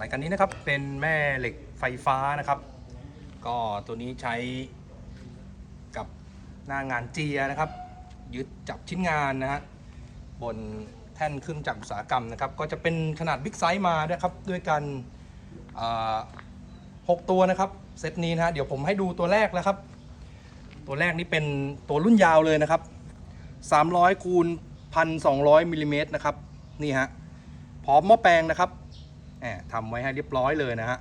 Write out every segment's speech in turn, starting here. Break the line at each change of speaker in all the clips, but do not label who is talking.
รายการนี้นะครับเป็นแม่เหล็กไฟฟ้านะครับ ก็ตัวนี้ใช้กับหน้างานเจียนะครับ ยึดจับชิ้นงานนะฮะบนแท่นเครื่องจักรอุตสาหกรรมนะครับ ก็จะเป็นขนาดบิ๊กไซส์มาด้วยครับด้วยกันหกตัวนะครับเซตนี้นะฮะเดี๋ยวผมให้ดูตัวแรกแล้วครับ ตัวแรกนี้เป็นตัวรุ่นยาวเลยนะครับ 300คูณ1,200มิลลิเมตรนะครับนี่ฮะพร้อมหม้อแปลงนะครับ แหมทำไว้ให้เรียบร้อยเลยนะฮะ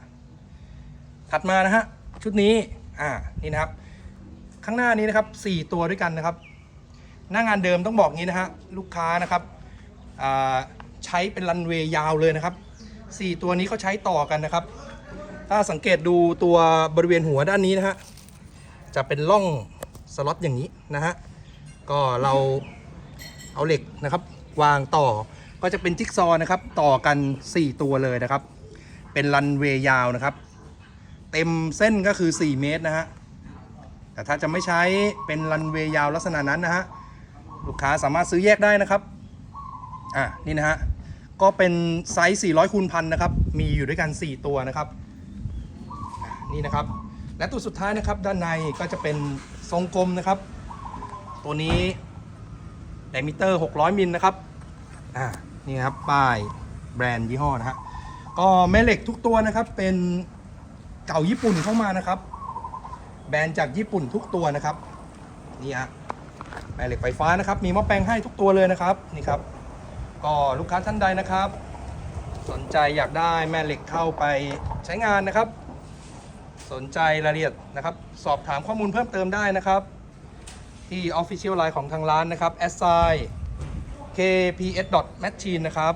ถัดมานะฮะชุดนี้อ่านี่นะครับ ข้างหน้านี้นะครับ 4 ตัวด้วยกันนะครับ หน้างานเดิมต้องบอกงี้นะฮะลูกค้านะครับใช้เป็นรันเวย์ยาวเลยนะครับ 4 ตัวนี้เขาใช้ต่อกันนะครับ ถ้าสังเกตดูตัวบริเวณหัวด้านนี้นะฮะจะเป็นร่องสล็อตอย่างนี้นะฮะก็เราเอาเหล็กนะครับ วางต่อ ก็จะเป็นจิ๊กซอว์นะครับ ต่อกัน 4 ตัวเลยนะครับ เป็นรันเวย์ยาวนะครับ เต็มเส้นก็คือ 4 เมตรนะฮะ แต่ถ้าจะไม่ใช้เป็นรันเวย์ยาวลักษณะนั้นนะฮะ ลูกค้าสามารถซื้อแยกได้นะครับ อะนี่นะฮะ ก็เป็นไซส์ 400คูณพันนะครับ มีอยู่ด้วยกัน 4 ตัวนะครับ นี่นะครับ และตัวสุดท้ายนะครับ ด้านในก็จะเป็นทรงกลมนะครับ ตัวนี้ไดมิเตอร์ 600 มิลนะครับ อ่า นี่ครับป้ายแบรนด์ยี่ห้อนะฮะก็แม่เหล็กทุกตัวนะครับเป็นเก่าญี่ปุ่นเข้ามานะครับ แบรนด์จากญี่ปุ่นทุกตัวนะครับนี่ฮะแม่เหล็กไฟฟ้านะครับ มีหม้อแปลงให้ทุกตัวเลยนะครับนี่ครับ ก็ลูกค้าท่านใดนะครับ สนใจอยากได้แม่เหล็กเข้าไปใช้งานนะครับ สนใจรายละเอียดนะครับ สอบถามข้อมูลเพิ่มเติมได้นะครับ ที่ Official Line ของทางร้านนะครับ s i kps machine นะครับ